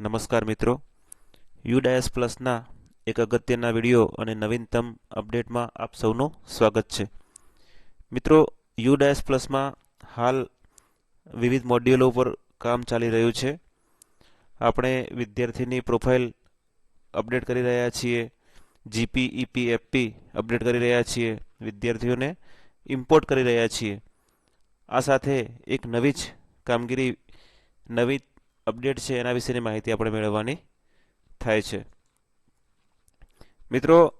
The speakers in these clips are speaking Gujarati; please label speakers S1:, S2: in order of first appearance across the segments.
S1: નમસ્કાર મિત્રો. યુડાયસ પ્લસના એક અગત્યના વીડિયો અને નવીનતમ અપડેટમાં આપ સૌનું સ્વાગત છે. મિત્રો, યુડાયસ પ્લસમાં હાલ વિવિધ મોડ્યુલો ઉપર કામ ચાલી રહ્યું છે. આપણે વિદ્યાર્થીની પ્રોફાઇલ અપડેટ કરી રહ્યા છીએ. જીપી ઈપી એફપી અપડેટ કરી રહ્યા છીએ. વિદ્યાર્થીઓને ઇમ્પોર્ટ કરી રહ્યા છીએ. આ સાથે એક નવી જ કામગીરી, નવી અપડેટ છે એના વિશેની માહિતી આપણે મેળવવાની થાય છે. મિત્રો,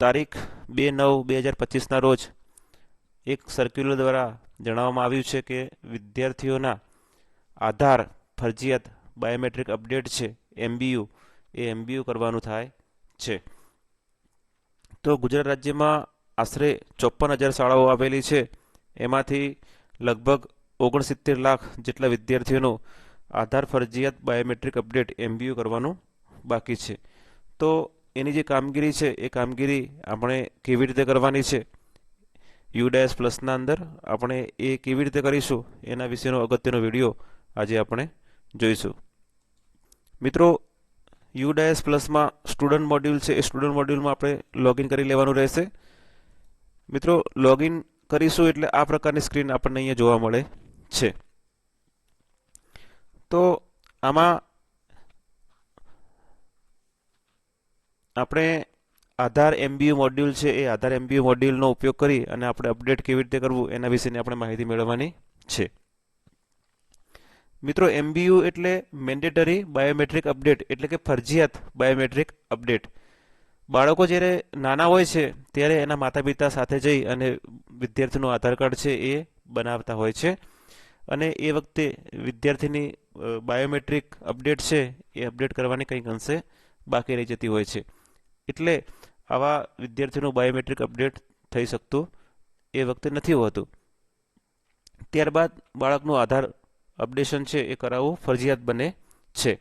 S1: તારીખ બે નવ બે હજાર પચીસના રોજ એક સર્ક્યુલર દ્વારા જણાવવામાં આવ્યું છે કે વિદ્યાર્થીઓના આધાર, ફરજિયાત બાયોમેટ્રિક અપડેટ છે એમબીયુ એ એમબીયુ કરવાનું થાય છે. તો ગુજરાત રાજ્યમાં આશરે ચોપન હજાર શાળાઓ આવેલી છે. એમાંથી લગભગ ઓગણસિત્તેર લાખ જેટલા વિદ્યાર્થીઓનો આધાર ફરજિયાત બાયોમેટ્રિક અપડેટ એમબીયુ કરવાનું બાકી છે. તો એની જે કામગીરી છે, એ કામગીરી આપણે કેવી રીતે કરવાની છે? યુડાયસ પ્લસના અંદર આપણે એ કેવી રીતે કરીશું? એના વિશેનો અગત્યનો વીડિયો આજે આપણે જોઈશું. મિત્રો, યુડાયસ પ્લસમાં સ્ટુડન્ટ મોડ્યુલ છે, એ સ્ટુડન્ટ મોડ્યુલમાં આપણે લોગિન કરી લેવાનું રહેશે. મિત્રો, લોગિન કરીશું એટલે આ પ્રકારની સ્ક્રીન આપણને અહીંયા જોવા મળે. છે. તો આમાં આપણે આધાર એમબીયુ મોડ્યુલ છે એ આધાર એમબીયુ મોડ્યુલનો ઉપયોગ કરી અને આપણે અપડેટ કેવી રીતે કરવું એના વિશેની આપણે માહિતી મેળવવાની છે. મિત્રો, એમબીયુ એટલે મેન્ડેટરી બાયોમેટ્રિક અપડેટ એટલે કે ફરજિયાત બાયોમેટ્રિક અપડેટ બાળકો જ્યારે નાના હોય છે ત્યારે એના માતા પિતા સાથે જઈ અને વિદ્યાર્થીનું આધાર કાર્ડ છે એ બનાવતા હોય છે. અને એ વખતે વિદ્યાર્થીની બાયોમેટ્રિક અપડેટ છે, એ અપડેટ કરવાની કંઈક અંશે બાકી રહી જતી હોય છે. એટલે આવા વિદ્યાર્થીનું બાયોમેટ્રિક અપડેટ થઈ શકતું એ વખતે નથી હોતું. ત્યારબાદ બાળકનું આધાર અપડેશન છે, એ કરાવવું ફરજિયાત બને છે.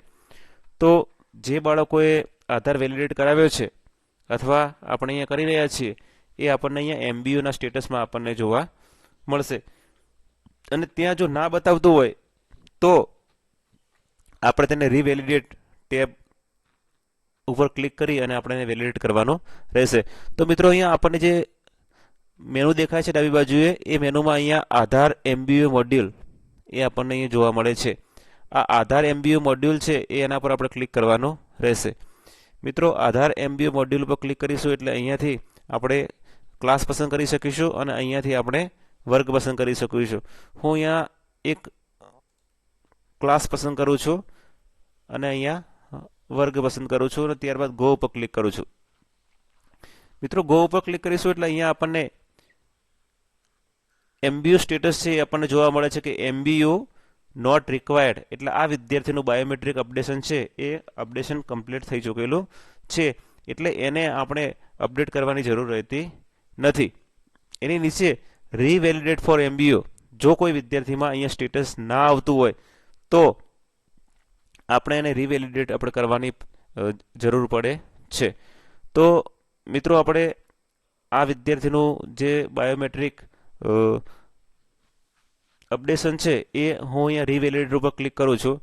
S1: તો જે બાળકોએ આધાર વેલિડેટ કરાવ્યો છે, અથવા આપણે અહીંયા કરી રહ્યા છીએ, એ આપણને અહીંયા એમબીયુના સ્ટેટસમાં આપણને જોવા મળશે. અને ત્યાં જો ના બતાવતું હોય, તો આપણે તેને રીવેલિડેટ ટેબ ઉપર ક્લિક કરી અને આપણે એને વેલિડેટ કરવાનો રહેશે. તો મિત્રો અહીંયા આપણને જે મેનુ દેખાય છે ડાબી બાજુએ, એ મેનુમાં અહીંયા આધાર એમબીયુ મોડ્યુલ એ આપણને અહીંયા જોવા મળે છે. આ આધાર એમબીયુ મોડ્યુલ છે, એ એના પર આપણે ક્લિક કરવાનું રહેશે. મિત્રો, આધાર એમબીયુ મોડ્યુલ પર ક્લિક કરીશું એટલે અહીંયાથી આપણે ક્લાસ પસંદ કરી શકીશું અને અહીંયાથી આપણે વર્ગ પસંદ કરી છું. હું અહીંયા એક ક્લાસ પસંદ કરું છું અને અહીંયા વર્ગ પસંદ કરું છું અને ત્યારબાદ ગો ઉપર ક્લિક કરું છું. મિત્રો, ગો ઉપર ક્લિક કરીશું એટલે અહીંયા આપણને એમબીયુ સ્ટેટસ છે એ આપણને જોવા મળે છે કે એમબીયુ નોટ રિક્વાયર્ડ. એટલે આ વિદ્યાર્થીનું બાયોમેટ્રિક અપડેશન છે એ અપડેશન કમ્પ્લીટ થઈ ચૂકેલું છે. એટલે એને આપણે અપડેટ કરવાની જરૂર રહેતી નથી. એની નીચે રીવેલિડેટ ફોર એમબીયુ જો કોઈ વિદ્યાર્થીમાં અહીંયા સ્ટેટસ ના આવતું હોય, તો આપણે એને રીવેલિડેટ આપણે કરવાની જરૂર પડે છે. તો મિત્રો આપણે આ વિદ્યાર્થીનું જે બાયોમેટ્રિક અપડેશન છે, એ હું અહીંયા રીવેલિડેટ ઉપર ક્લિક કરું છું.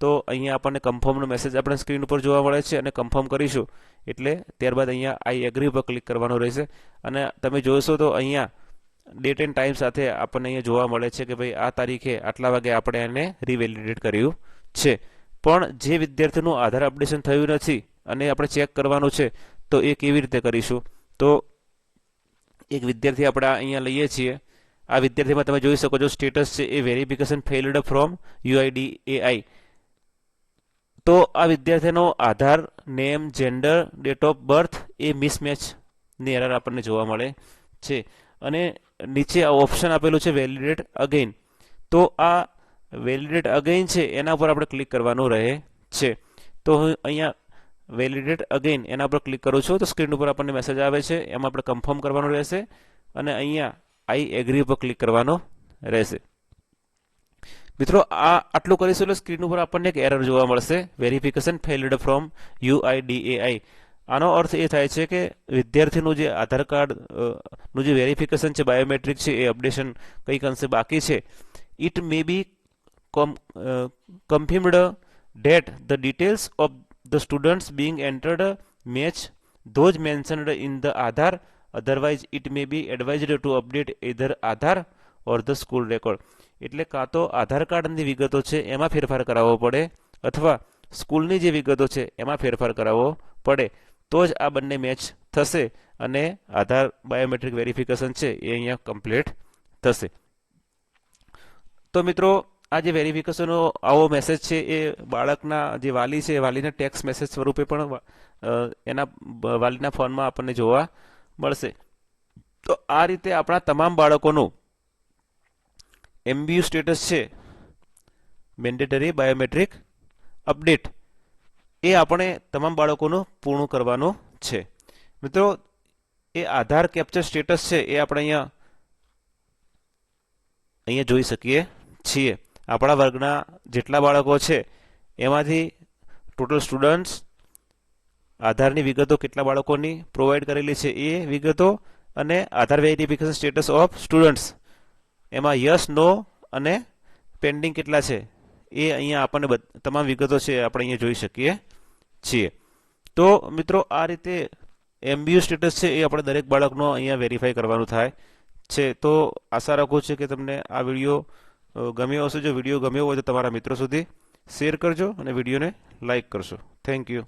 S1: તો અહીંયા આપણને કન્ફર્મનો મેસેજ આપણે સ્ક્રીન ઉપર જોવા મળે છે અને કન્ફર્મ કરીશું. એટલે ત્યારબાદ અહીંયા આઈ એગ્રી ઉપર ક્લિક કરવાનું રહેશે. અને તમે જોશો તો અહીંયા ડેટ એન્ડ ટાઈમ સાથે આપણને અહીંયા જોવા મળે છે કે ભાઈ આ તારીખે આટલા વાગે આપણે એને રીવેલિડેટ કર્યું છે. પણ જે વિદ્યાર્થીનું આધાર અપડેશન થયું નથી અને આપણે ચેક કરવાનું છે, તો એ કેવી રીતે કરીશું? તો એક વિદ્યાર્થી આપણે અહીંયા લઈએ છીએ. આ વિદ્યાર્થીમાં તમે જોઈ શકો છો સ્ટેટસ છે એ verification failed from UIDAI તો આ વિદ્યાર્થીનો Aadhaar name gender date of birth એ મિસમેચની એરર આપણને જોવા મળે છે. અને નીચે આ ઓપ્શન આપેલું છે વેલિડેટ અગેઇન તો આ વેલિડેટ અગેઇન છે, એના પર આપણે ક્લિક કરવાનું રહે છે. તો હું અહીંયા વેલિડેટ અગેઇન એના પર ક્લિક કરું છું, તો સ્ક્રીન ઉપર આપણને મેસેજ આવે છે, એમાં આપણે કન્ફર્મ કરવાનું રહેશે અને અહીંયા આઈ એગ્રી ઉપર ક્લિક કરવાનો રહેશે. મિત્રો, આ આટલું કરીશું એટલે સ્ક્રીન ઉપર આપણને એક એરર જોવા મળશે. વેરિફિકેશન ફેલ્ડ ફ્રોમ યુઆઈડીએઆઈ આનો અર્થ એ થાય છે કે વિદ્યાર્થીનું જે આધાર કાર્ડનું જે વેરિફિકેશન છે બાયોમેટ્રિક છે એ અપડેશન કંઈક અંશે બાકી છે it may be confirmed that the details of the students being entered match those mentioned in the Aadhaar. Otherwise, it may be advised to update either Aadhaar or the school record. એટલે કાં તો આધાર કાર્ડની વિગતો છે એમાં ફેરફાર કરાવવો પડે અથવા સ્કૂલની જે વિગતો છે એમાં ફેરફાર કરાવવો પડે તો જ આ બંને મેચ થશે અને આધાર બાયોમેટ્રિક વેરિફિકેશન છે એ અહીંયા કમ્પ્લીટ થશે. તો મિત્રો, આ જે વેરિફિકેશનનો આવો મેસેજ છે એ બાળકના જે વાલી છે વાલીને ટેક્સ મેસેજ સ્વરૂપે પણ એના વાલીના ફોનમાં આપણને જોવા મળશે. તો આ રીતે આપણા તમામ બાળકોનું એમબીયુ સ્ટેટસ છે. મેન્ડેટરી બાયોમેટ્રિક અપડેટ એ આપણે તમામ બાળકોનું પૂર્ણ કરવાનું છે. મિત્રો, એ આધાર કેપ્ચર સ્ટેટસ છે એ આપણે અહીંયા અહીંયા જોઈ શકીએ છીએ. આપણા વર્ગના જેટલા બાળકો છે, એમાંથી ટોટલ સ્ટુડન્ટ્સ આધારની વિગતો કેટલા બાળકોની પ્રોવાઈડ કરેલી છે એ વિગતો અને Aadhaar verification status of students. એમાં યસ, નો અને પેન્ડિંગ કેટલા છે એ અહીંયા આપણને તમામ વિગતો છે આપણે અહીંયા જોઈ શકીએ. છીએ. તો મિત્રો, આ રીતે એમબીયુ સ્ટેટસ છે એ આપણે દરેક બાળકનો અહીંયા વેરીફાઈ કરવાનું થાય છે. તો આશા રાખું છું કે તમને આ વીડિયો ગમ્યો હશે. જો વીડિયો ગમ્યો હોય તો તમારા મિત્રો સુધી શેર કરજો અને વિડીયોને લાઈક કરશો. Thank you